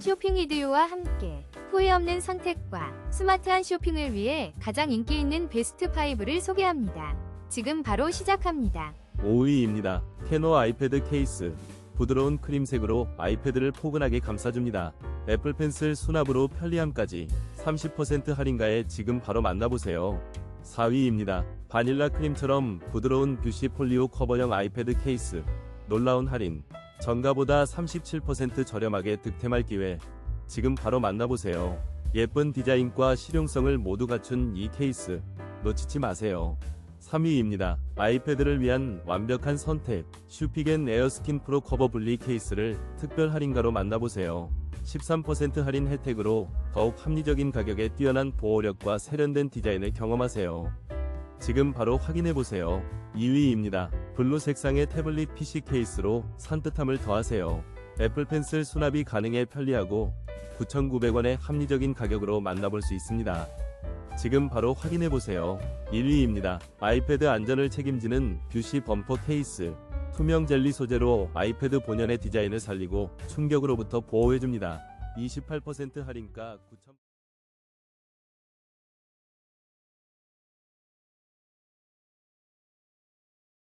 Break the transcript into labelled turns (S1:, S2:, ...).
S1: 쇼핑 리드요와 함께 후회 없는 선택과 스마트한 쇼핑을 위해 가장 인기 있는 베스트 5를 소개합니다. 지금 바로 시작합니다.
S2: 5위입니다. 캐노 아이패드 케이스. 부드러운 크림색으로 아이패드를 포근하게 감싸줍니다. 애플 펜슬 수납으로 편리함까지 30% 할인가에 지금 바로 만나보세요. 4위입니다. 바닐라 크림처럼 부드러운 뷰시 폴리오 커버형 아이패드 케이스. 놀라운 할인. 전가보다 37% 저렴하게 득템할 기회. 지금 바로 만나보세요. 예쁜 디자인과 실용성을 모두 갖춘 이 케이스. 놓치지 마세요. 3위입니다. 아이패드를 위한 완벽한 선택. 슈피겐 에어스킨 프로 커버 분리 케이스를 특별 할인가로 만나보세요. 13% 할인 혜택으로 더욱 합리적인 가격에 뛰어난 보호력과 세련된 디자인을 경험하세요. 지금 바로 확인해보세요. 2위입니다. 블루 색상의 태블릿 PC 케이스로 산뜻함을 더하세요. 애플 펜슬 수납이 가능해 편리하고 9,900원의 합리적인 가격으로 만나볼 수 있습니다. 지금 바로 확인해보세요. 1위입니다. 아이패드 안전을 책임지는 뷰시 범퍼 케이스. 투명 젤리 소재로 아이패드 본연의 디자인을 살리고 충격으로부터 보호해줍니다. 28% 할인가 9,000...